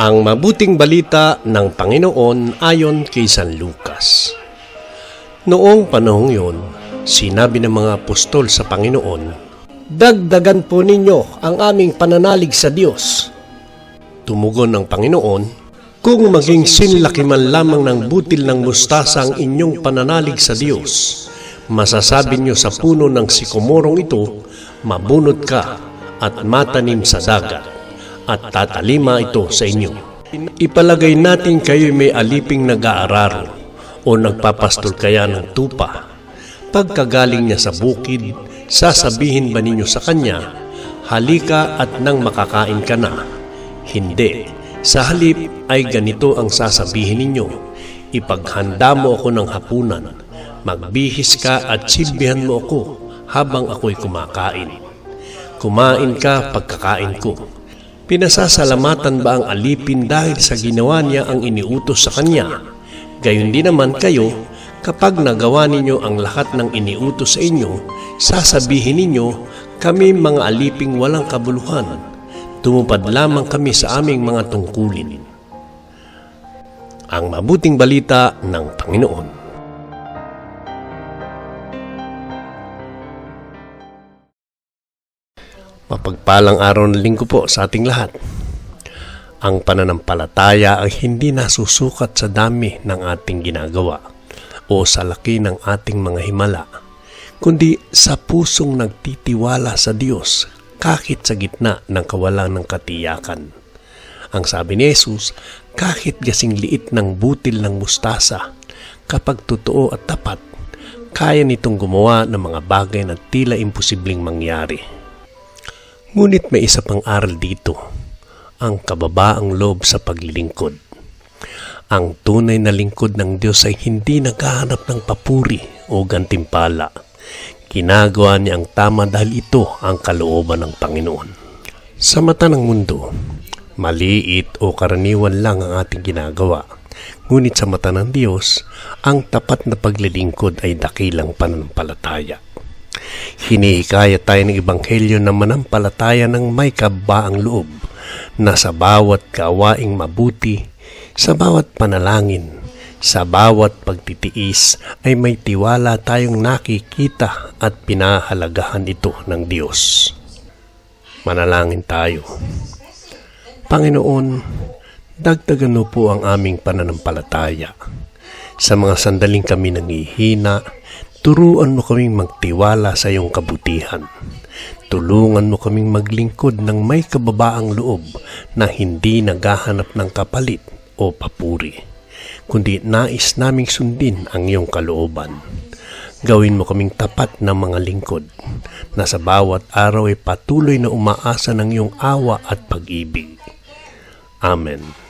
Ang mabuting balita ng Panginoon ayon kay San Lucas. Noong panahong yon, sinabi ng mga apostol sa Panginoon, Dagdagan po ninyo ang aming pananalig sa Diyos. Tumugon ng Panginoon, Kung maging sinlaki man lamang ng butil ng mustasa ang inyong pananalig sa Diyos, masasabi niyo sa puno ng sikomorong ito, mabunot ka at matanim sa dagat, at tatalima ito sa inyo. Ipalagay natin kayo may aliping nag-aararo o nagpapastol kaya ng tupa. Pagkagaling niya sa bukid, sasabihin ba ninyo sa kanya, halika at nang makakain ka na? Hindi. Sa halip ay ganito ang sasabihin ninyo, ipaghanda mo ako ng hapunan, magbihis ka at silbihan mo ako habang ako'y kumakain. Kumain ka pagkakain ko. Pinasasalamatan ba ang alipin dahil sa ginawa niya ang iniutos sa kanya? Gayon din naman kayo, kapag nagawa ninyo ang lahat ng iniutos sa inyo, sasabihin ninyo, kami mga aliping walang kabuluhan. Tumupad lamang kami sa aming mga tungkulin. Ang mabuting balita ng Panginoon. Mapagpalang araw ng linggo po sa ating lahat. Ang pananampalataya ay hindi nasusukat sa dami ng ating ginagawa o sa laki ng ating mga himala, kundi sa pusong nagtitiwala sa Diyos kahit sa gitna ng kawalan ng katiyakan. Ang sabi ni Jesus, kahit gasing liit ng butil ng mustasa, kapag totoo at tapat, kaya nitong gumawa ng mga bagay na tila imposibleng mangyari. Ngunit may isa pang aral dito, ang kababaang loob sa paglilingkod. Ang tunay na lingkod ng Diyos ay hindi naghahanap ng papuri o gantimpala. Ginagawa niya ang tama dahil ito ang kalooban ng Panginoon. Sa mata ng mundo, maliit o karaniwan lang ang ating ginagawa. Ngunit sa mata ng Diyos, ang tapat na paglilingkod ay dakilang pananampalataya. Hinihikaya tayo ng Ebanghelyo na manampalataya ng may kabaang loob na sa bawat gawaing mabuti, sa bawat panalangin, sa bawat pagtitiis ay may tiwala tayong nakikita at pinahalagahan ito ng Diyos. Manalangin tayo. Panginoon, dagdagan mo po ang aming pananampalataya. Sa mga sandaling kami nangihina, turuan mo kaming magtiwala sa iyong kabutihan. Tulungan mo kaming maglingkod ng may kababaang loob na hindi naghahanap ng kapalit o papuri, kundi nais naming sundin ang iyong kalooban. Gawin mo kaming tapat na mga lingkod na sa bawat araw ay patuloy na umaasa ng iyong awa at pag-ibig. Amen.